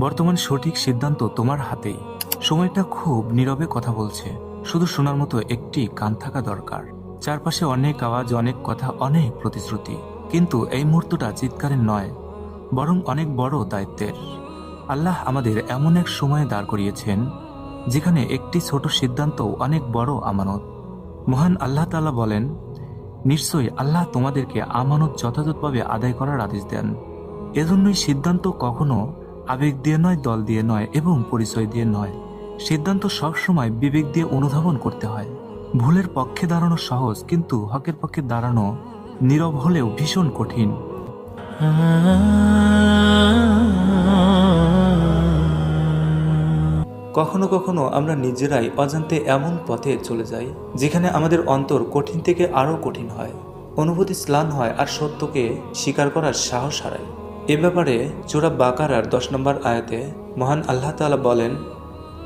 বর্তমান সঠিক সিদ্ধান্ত তোমার হাতেই। সময়টা খুব নীরবে কথা বলছে। শুধু শোনার মতো একটি কান থাকা দরকার। চারপাশে অনেক আওয়াজ, অনেক কথা, অনেক প্রতিশ্রুতি। কিন্তু এই মুহূর্তটা চিৎকারের নয়, বরং অনেক বড় দায়িত্বের। আল্লাহ আমাদের এমন এক সময়ে দাঁড় করিয়েছেন, যেখানে একটি ছোট সিদ্ধান্ত অনেক বড় আমানত। মহান আল্লাহ তালা বলেন, নিশ্চয়ই আল্লাহ তোমাদেরকে আমানত যথাযথভাবে আদায় করার আদেশ দেন। এজন্যই সিদ্ধান্ত কখনো আবেগ দিয়ে নয়, দল দিয়ে নয় এবং পরিচয় দিয়ে নয়। সিদ্ধান্ত সবসময় বিবেক দিয়ে অনুধাবন করতে হয়। ভুলের পক্ষে দাঁড়ানো সহজ, কিন্তু হকের পক্ষে দাঁড়ানো নীরব হলেও ভীষণ কঠিন। কখনো কখনো আমরা নিজেরাই অজান্তে এমন পথে চলে যাই, যেখানে আমাদের অন্তর কঠিন থেকে আরও কঠিন হয়। অনুভূতি স্লান হয় আর সত্যকে স্বীকার করার সাহস হারায়। এ ব্যাপারে চোরা বাকার আর দশ নম্বর আয়াতে মহান আল্লাহ তাআলা বলেন,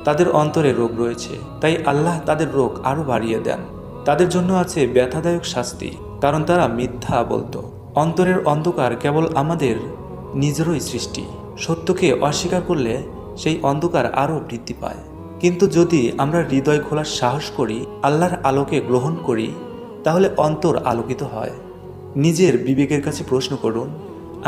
তাদের অন্তরে রোগ রয়েছে, তাই আল্লাহ তাদের রোগ আরও বাড়িয়ে দেন। তাদের জন্য আছে ব্যথাদায়ক শাস্তি, কারণ তারা মিথ্যা বলতো। অন্তরের অন্ধকার কেবল আমাদের নিজেরই সৃষ্টি। সত্যকে অস্বীকার করলে সেই অন্ধকার আরও বৃদ্ধি পায়। কিন্তু যদি আমরা হৃদয় খোলার সাহস করি, আল্লাহর আলোকে গ্রহণ করি, তাহলে অন্তর আলোকিত হয়। নিজের বিবেকের কাছে প্রশ্ন করুন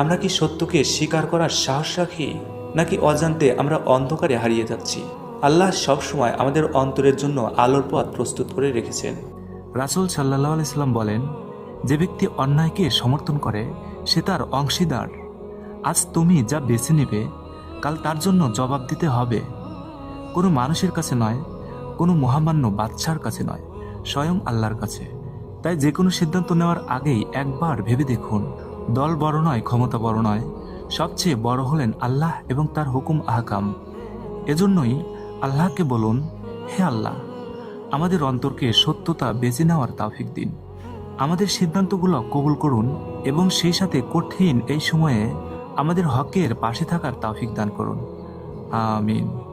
আমরা কি সত্যকে স্বীকার করার সাহস রাখি, নাকি অজান্তে আমরা অন্ধকারে হারিয়ে যাচ্ছি? আল্লাহ সবসময় আমাদের অন্তরের জন্য আলোর পথ প্রস্তুত করে রেখেছেন। রাসুল সাল্লাহ আলাইসাল্লাম বলেন, যে ব্যক্তি অন্যায়কে সমর্থন করে, সে তার অংশীদার। আজ তুমি যা বেছে নেবে, কাল তার জন্য জবাব দিতে হবে। কোনো মানুষের কাছে নয়, কোনো মহামান্য বাচ্চার কাছে নয়, স্বয়ং আল্লাহর কাছে। তাই যে কোনো সিদ্ধান্ত নেওয়ার আগেই একবার ভেবে দেখুন। দল বড় নয়, ক্ষমতা বড় নয়। সবচেয়ে বড় হলেন আল্লাহ এবং তার হুকুম আহকাম। এজন্যই আল্লাহকে বলুন, হে আল্লাহ, আমাদের অন্তরকে সত্যতা বেছে নেওয়ার তাওফিক দিন। আমাদের সিদ্ধান্তগুলো কবুল করুন এবং সেই সাথে কঠিন এই সময়ে আমাদের হকের পাশে থাকার তাওফিক দান করুন। আমিন।